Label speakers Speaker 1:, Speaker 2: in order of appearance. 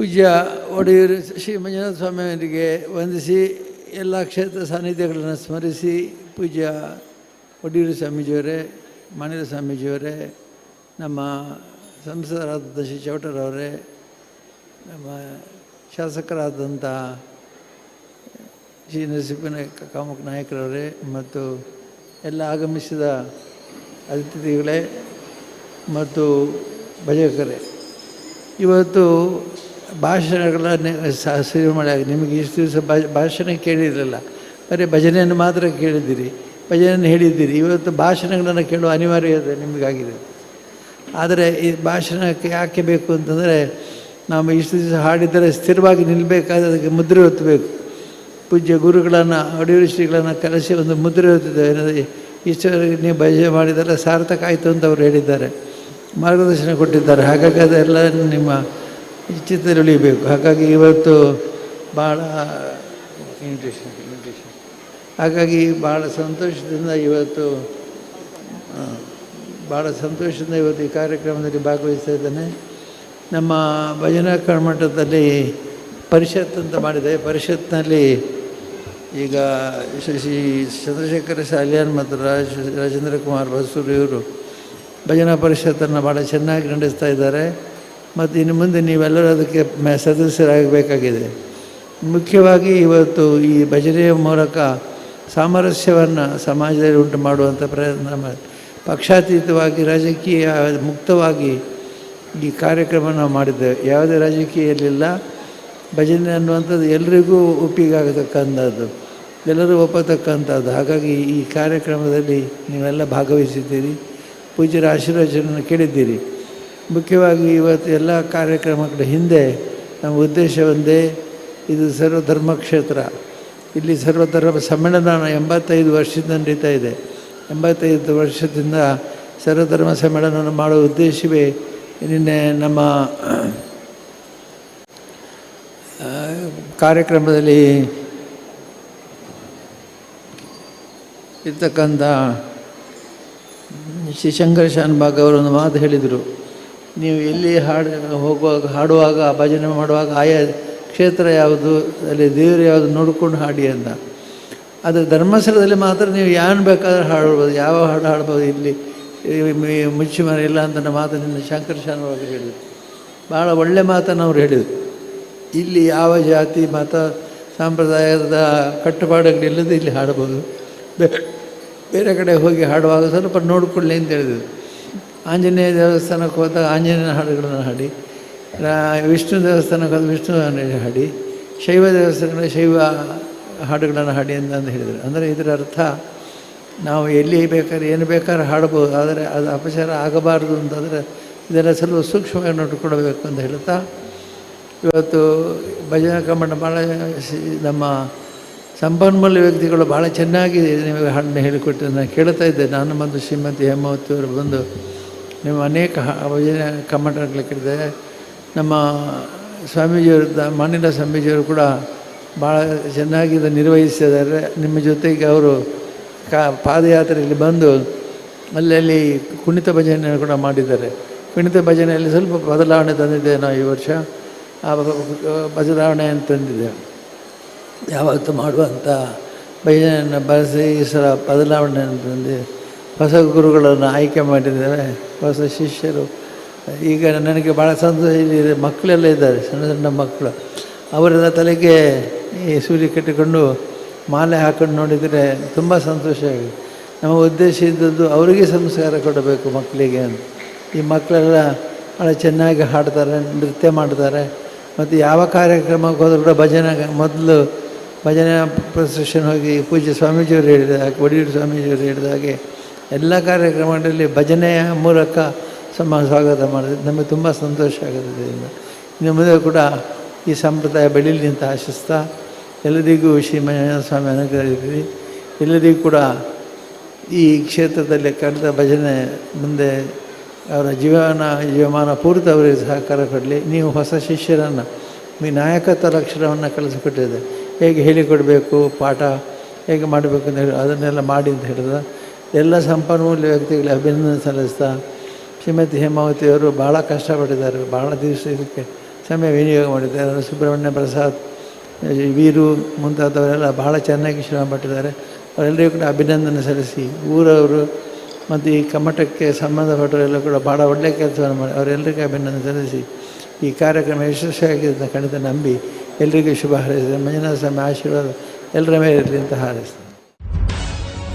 Speaker 1: ಪೂಜ್ಯ ಒಡೆಯೂರು ಶ್ರೀ ಮಂಜುನಾಥ ಸ್ವಾಮಿಯವರಿಗೆ ವಂದಿಸಿ ಎಲ್ಲ ಕ್ಷೇತ್ರ ಸಾನ್ನಿಧ್ಯಗಳನ್ನು ಸ್ಮರಿಸಿ ಪೂಜ್ಯ ಒಡೆಯೂರು ಸ್ವಾಮೀಜಿಯವರೇ ಮಾನಿಲ ಸ್ವಾಮೀಜಿಯವರೇ, ನಮ್ಮ ಸಂಸದರಾದಂಥ ಶ್ರೀ ಚೌಟರವರೇ ನಮ್ಮ ಶಾಸಕರಾದಂಥ ಶ್ರೀ ನರಸಿಂಹನ ಕಾಮಕ್ ನಾಯಕರವರೇ ಮತ್ತು ಎಲ್ಲ ಆಗಮಿಸಿದ ಅತಿಥಿಗಳೇ ಮತ್ತು ಭಜಕರೇ. ಇವತ್ತು ಭಾಷಣಗಳ ಮಾಡಿ. ನಿಮಗೆ ಇಷ್ಟು ದಿವಸ ಭಾಷಣ ಕೇಳಿರಲಿಲ್ಲ ಬರೀ ಭಜನೆಯನ್ನು ಮಾತ್ರ ಕೇಳಿದ್ದೀರಿ, ಭಜನೆಯನ್ನು ಹೇಳಿದ್ದೀರಿ. ಇವತ್ತು ಭಾಷಣಗಳನ್ನು ಕೇಳುವ ಅನಿವಾರ್ಯತೆ ನಿಮಗಾಗಿದೆ. ಆದರೆ ಈ ಭಾಷಣಕ್ಕೆ ಯಾಕೆ ಬೇಕು ಅಂತಂದರೆ, ನಾವು ಇಷ್ಟು ದಿವಸ ಹಾಡಿದರೆ ಸ್ಥಿರವಾಗಿ ನಿಲ್ಲಬೇಕಾದ ಅದಕ್ಕೆ ಮುದ್ರೆ ಒತ್ತಬೇಕು ಪೂಜ್ಯ ಗುರುಗಳನ್ನು, ಅಡಿಯೂರು ಶ್ರೀಗಳನ್ನು ಕಲಸಿ ಒಂದು ಮುದ್ರೆ ಹೊತ್ತಿದ್ದೇವೆ. ಇಷ್ಟವರೆಗೆ ನೀವು ಭಜನೆ ಮಾಡಿದರೆ ಸಾರ್ಥಕ ಆಯಿತು ಅಂತ ಅವರು ಹೇಳಿದ್ದಾರೆ. ಮಾರ್ಗದರ್ಶನ ಕೊಟ್ಟಿದ್ದಾರೆ. ಹಾಗಾಗಿ ಅದೆಲ್ಲ ನಿಮ್ಮ ಚಿತ್ರದಲ್ಲಿ ಉಳಿಬೇಕು ಹಾಗಾಗಿ ಇವತ್ತು ಭಾಳ ಇನ್ವಿಟೇಷನ್ ಇನ್ವಿಟೇಷನ್ ಹಾಗಾಗಿ ಭಾಳ ಸಂತೋಷದಿಂದ ಇವತ್ತು ಭಾಳ ಸಂತೋಷದಿಂದ ಇವತ್ತು ಈ ಕಾರ್ಯಕ್ರಮದಲ್ಲಿ ಭಾಗವಹಿಸ್ತಾ ಇದ್ದೇನೆ. ನಮ್ಮ ಭಜನಾ ಕರ್ಮಠದಲ್ಲಿ ಪರಿಷತ್ ಅಂತ ಮಾಡಿದೆ ಪರಿಷತ್ನಲ್ಲಿ ಈಗ ಶ್ರೀ ಚಂದ್ರಶೇಖರ ಸಾಲಿಯಾನ್ ಮತ್ತು ರಾಜ, ರಾಜೇಂದ್ರ ಕುಮಾರ್ ಬಸೂರು ಇವರು ಭಜನಾ ಪರಿಷತ್ತನ್ನು ಭಾಳ ಚೆನ್ನಾಗಿ ನಡೆಸ್ತಾ ಇದ್ದಾರೆ. ಮತ್ತು ಇನ್ನು ಮುಂದೆ ನೀವೆಲ್ಲರೂ ಅದಕ್ಕೆ ಸದಸ್ಯರಾಗಬೇಕಾಗಿದೆ. ಮುಖ್ಯವಾಗಿ ಇವತ್ತು ಈ ಭಜನೆಯ ಮೂಲಕ ಸಾಮರಸ್ಯವನ್ನು ಸಮಾಜದಲ್ಲಿ ಉಂಟು ಮಾಡುವಂಥ ಪ್ರಯತ್ನ ಪಕ್ಷಾತೀತವಾಗಿ ರಾಜಕೀಯ ಮುಕ್ತವಾಗಿ ಈ ಕಾರ್ಯಕ್ರಮ ನಾವು ಮಾಡಿದ್ದೇವೆ. ಯಾವುದೇ ರಾಜಕೀಯಲ್ಲಿಲ್ಲ. ಭಜನೆ ಅನ್ನುವಂಥದ್ದು ಎಲ್ರಿಗೂ ಒಪ್ಪಿಗಾಗತಕ್ಕಂಥದ್ದು ಎಲ್ಲರೂ ಒಪ್ಪತಕ್ಕಂಥದ್ದು. ಹಾಗಾಗಿ ಈ ಕಾರ್ಯಕ್ರಮದಲ್ಲಿ ನೀವೆಲ್ಲ ಭಾಗವಹಿಸಿದ್ದೀರಿ. ಪೂಜ್ಯರ ಆಶೀರ್ವಚನ ಕೇಳಿದ್ದೀರಿ. ಮುಖ್ಯವಾಗಿ ಇವತ್ತು ಎಲ್ಲ ಕಾರ್ಯಕ್ರಮಗಳ ಹಿಂದೆ ನಮ್ಮ ಉದ್ದೇಶ ಒಂದೇ, ಇದು ಸರ್ವಧರ್ಮ ಕ್ಷೇತ್ರ ಇಲ್ಲಿ ಸರ್ವಧರ್ಮ ಸಮ್ಮೇಳನ ಎಂಬತ್ತೈದು ವರ್ಷದಿಂದ ನಡೀತಾ ಇದೆ. ಎಂಬತ್ತೈದು ವರ್ಷದಿಂದ ಸರ್ವಧರ್ಮ ಸಮ್ಮೇಳನ ಮಾಡುವ ಉದ್ದೇಶವೇ ನಿನ್ನೆ ನಮ್ಮ ಕಾರ್ಯಕ್ರಮದಲ್ಲಿ ಇರ್ತಕ್ಕಂಥ ಶ್ರೀ ಶಂಕರ ಶಾನ್ಭಾಗ್ ಅವರೊಂದು ಮಾತು ಹೇಳಿದರು. ನೀವು ಎಲ್ಲಿ ಹಾಡು ಹೋಗುವಾಗ, ಹಾಡುವಾಗ, ಭಜನೆ ಮಾಡುವಾಗ, ಆಯಾ ಕ್ಷೇತ್ರ ಯಾವುದು, ಅಲ್ಲಿ ದೇವರು ಯಾವುದು ನೋಡಿಕೊಂಡು ಹಾಡಿ ಅಂತ. ಆದರೆ ಧರ್ಮಸ್ಥಳದಲ್ಲಿ ಮಾತ್ರ ನೀವು ಏನು ಬೇಕಾದ್ರೆ ಹಾಡ್ಬೋದು, ಯಾವ ಹಾಡು ಹಾಡ್ಬೋದು, ಇಲ್ಲಿ ಮುಚ್ಚಿ ಮನೆ ಇಲ್ಲ ಅಂತ ನಮ್ಮ ಮಾತನ್ನು ಶಂಕರ ಶಾನ್ಭಾಗ್ ಹೇಳಿದರು. ಭಾಳ ಒಳ್ಳೆ ಮಾತನ್ನು ಅವರು ಹೇಳಿದರು. ಇಲ್ಲಿ ಯಾವ ಜಾತಿ, ಮತ, ಸಂಪ್ರದಾಯದ ಕಟ್ಟುಪಾಡುಗಳಿಲ್ಲದೆ ಇಲ್ಲಿ ಹಾಡಬಹುದು ಬೇರೆ ಕಡೆ ಹೋಗಿ ಹಾಡುವಾಗ ಸ್ವಲ್ಪ ನೋಡಿಕೊಳ್ಳಿ ಅಂತ ಹೇಳಿದರು. ಆಂಜನೇಯ ದೇವಸ್ಥಾನಕ್ಕೆ ಹೋದಾಗ ಆಂಜನೇಯನ ಹಾಡುಗಳನ್ನು ಹಾಡಿ ವಿಷ್ಣು ದೇವಸ್ಥಾನಕ್ಕೆ ಹೋದ ವಿಷ್ಣು ಹಾಡಿ, ಶೈವ ದೇವಸ್ಥಾನಗಳ ಶೈವ ಹಾಡುಗಳನ್ನು ಹಾಡಿ ಅಂತ ಅಂದು ಹೇಳಿದರು. ಅಂದರೆ ಇದರ ಅರ್ಥ ನಾವು ಎಲ್ಲಿ ಬೇಕಾದ್ರೆ ಏನು ಬೇಕಾದ್ರೆ ಹಾಡಬಹುದು ಆದರೆ ಅದು ಅಪಚಾರ ಆಗಬಾರದು ಅಂತಂದರೆ ಇದೆಲ್ಲ ಸ್ವಲ್ಪ ಸೂಕ್ಷ್ಮವಾಗಿ ನೋಡಿಕೊಳ್ಬೇಕು ಅಂತ ಹೇಳ್ತಾ, ಇವತ್ತು ಭಜನಾ ಕಮಂಡ ಭಾಳ ನಮ್ಮ ಸಂಪನ್ಮೂಲ ವ್ಯಕ್ತಿಗಳು ಭಾಳ ಚೆನ್ನಾಗಿ ನಿಮಗೆ ಹಾಡನ್ನ ಹೇಳಿಕೊಟ್ಟು ನಾನು ಕೇಳ್ತಾ ಇದ್ದೆ. ನಾನು ಬಂದು ಶ್ರೀಮತಿ ಹೇಮಾವತಿ ಅವರು ಬಂದು ನಿಮ್ಮ ಅನೇಕ ಭಜನೆ ಕಮ್ಮಟಗಳು ಕೇಳಿದೆ. ನಮ್ಮ ಸ್ವಾಮೀಜಿಯವರು ಮಾನಿಲ ಸ್ವಾಮೀಜಿಯವರು ಕೂಡ ಭಾಳ ಚೆನ್ನಾಗಿ ಇದನ್ನು ನಿರ್ವಹಿಸಿದ್ದಾರೆ. ನಿಮ್ಮ ಜೊತೆಗೆ ಅವರು ಕಾ ಪಾದಯಾತ್ರೆಯಲ್ಲಿ ಬಂದು ಅಲ್ಲಲ್ಲಿ ಕುಣಿತ ಭಜನೆ ಕೂಡ ಮಾಡಿದ್ದಾರೆ. ಕುಣಿತ ಭಜನೆಯಲ್ಲಿ ಸ್ವಲ್ಪ ಬದಲಾವಣೆ ತಂದಿದ್ದೇವೆ ನಾವು ಈ ವರ್ಷ. ಆ ಬದಲಾವಣೆ ತಂದಿದ್ದೇವೆ ಯಾವತ್ತು ಮಾಡುವಂಥ ಭಜನೆಯನ್ನು ಬಳಸಿ ಈ ಸಲ ಬದಲಾವಣೆಯನ್ನು ತಂದು. ಹೊಸ ಗುರುಗಳನ್ನು ಆಯ್ಕೆ ಮಾಡಿದ್ದೇವೆ ಹೊಸ ಶಿಷ್ಯರು. ಈಗ ನನಗೆ ಭಾಳ ಸಂತೋಷ ಇಲ್ಲಿ ಮಕ್ಕಳೆಲ್ಲ ಇದ್ದಾರೆ, ಸಣ್ಣ ಸಣ್ಣ ಮಕ್ಕಳು. ಅವರೆಲ್ಲ ತಲೆಗೆ ಈ ಸೂರ್ಯ ಕಟ್ಟಿಕೊಂಡು ಮಾಲೆ ಹಾಕೊಂಡು ನೋಡಿದರೆ ತುಂಬ ಸಂತೋಷ ಆಗಿದೆ ನಮ್ಮ ಉದ್ದೇಶ ಇದ್ದದ್ದು ಅವರಿಗೆ ಸಂಸ್ಕಾರ ಕೊಡಬೇಕು ಮಕ್ಕಳಿಗೆ ಅಂತ. ಈ ಮಕ್ಕಳೆಲ್ಲ ಭಾಳ ಚೆನ್ನಾಗಿ ಹಾಡ್ತಾರೆ, ನೃತ್ಯ ಮಾಡ್ತಾರೆ. ಮತ್ತು ಯಾವ ಕಾರ್ಯಕ್ರಮಕ್ಕೆ ಹೋದರೂ ಕೂಡ ಭಜನೆ, ಮೊದಲು ಭಜನೆ ಪ್ರೊಸೆಷನ್ ಹೋಗಿ ಪೂಜೆ ಸ್ವಾಮೀಜಿಯವರು ಹೇಳಿದ ಹಾಗೆ, ಒಡಿಯೂರು ಸ್ವಾಮೀಜಿಯವರು ಹೇಳಿದ ಹಾಗೆ ಎಲ್ಲ ಕಾರ್ಯಕ್ರಮಗಳಲ್ಲಿ ಭಜನೆಯ ಮೂಲಕ ಸಮ ಸ್ವಾಗತ ಮಾಡಿದೆ. ನಮಗೆ ತುಂಬ ಸಂತೋಷ ಆಗುತ್ತೆ ಇನ್ನು. ಮುಂದೆ ಕೂಡ ಈ ಸಂಪ್ರದಾಯ ಬೆಳೀಲಿ ಅಂತ ಆಶಿಸ್ತಾ ಎಲ್ಲರಿಗೂ ಶ್ರೀ ಮಂಜುನಾಥ ಸ್ವಾಮಿ ಅನುಗ್ರಹ ಇರಲಿ ಎಲ್ಲರಿಗೂ ಕೂಡ ಈ ಕ್ಷೇತ್ರದಲ್ಲಿ ಕಳೆದ ಭಜನೆ ಮುಂದೆ ಅವರ ಜೀವನ, ಜೀವಮಾನ ಪೂರ್ತಿ ಅವರಿಗೆ ಸಹಕಾರ ಕೊಡಲಿ. ನೀವು ಹೊಸ ಶಿಷ್ಯರನ್ನು, ಈ ನಾಯಕತ್ವ ಲಕ್ಷಣವನ್ನು ಕಳಿಸಿಕೊಟ್ಟಿದೆ ಹೇಗೆ ಹೇಳಿಕೊಡಬೇಕು, ಪಾಠ ಹೇಗೆ ಮಾಡಬೇಕು ಅಂತ ಹೇಳಿ, ಅದನ್ನೆಲ್ಲ ಮಾಡಿ ಅಂತ ಹೇಳಿದ. ಎಲ್ಲ ಸಂಪನ್ಮೂಲ ವ್ಯಕ್ತಿಗಳಿಗೆ ಅಭಿನಂದನೆ ಸಲ್ಲಿಸ್ತಾ ಶ್ರೀಮತಿ ಹೇಮಾವತಿಯವರು ಭಾಳ ಕಷ್ಟಪಟ್ಟಿದ್ದಾರೆ. ಭಾಳ ದಿವಸ ಇದಕ್ಕೆ ಸಮಯ ವಿನಿಯೋಗ ಮಾಡಿದ್ದಾರೆ. ಸುಬ್ರಹ್ಮಣ್ಯ ಪ್ರಸಾದ್ ವೀರು ಮುಂತಾದವರೆಲ್ಲ ಭಾಳ ಚೆನ್ನಾಗಿ ಶ್ರಮ ಪಟ್ಟಿದ್ದಾರೆ ಅವರೆಲ್ಲರಿಗೂ ಕೂಡ ಅಭಿನಂದನೆ ಸಲ್ಲಿಸಿ ಊರವರು ಮತ್ತು ಈ ಕಮ್ಮಟಕ್ಕೆ ಸಂಬಂಧಪಟ್ಟವರೆಲ್ಲ ಕೂಡ ಭಾಳ ಒಳ್ಳೆಯ ಕೆಲಸವನ್ನು ಮಾಡಿ ಅವರೆಲ್ಲರಿಗೂ ಅಭಿನಂದನೆ ಸಲ್ಲಿಸಿ ಈ ಕಾರ್ಯಕ್ರಮ ಯಶಸ್ವಿಯಾಗಿದೆ ಖಂಡಿತ ನಂಬಿ ಎಲ್ರಿಗೂ ಶುಭ ಹಾರೈಸಿದೆ. ಮಂಜುನಾಥ ಸ್ವಾಮಿ ಆಶೀರ್ವಾದ ಎಲ್ಲರ ಮೇಲೆ ಇರಲಿ ಅಂತ ಹಾರೈಸ್ತೇನೆ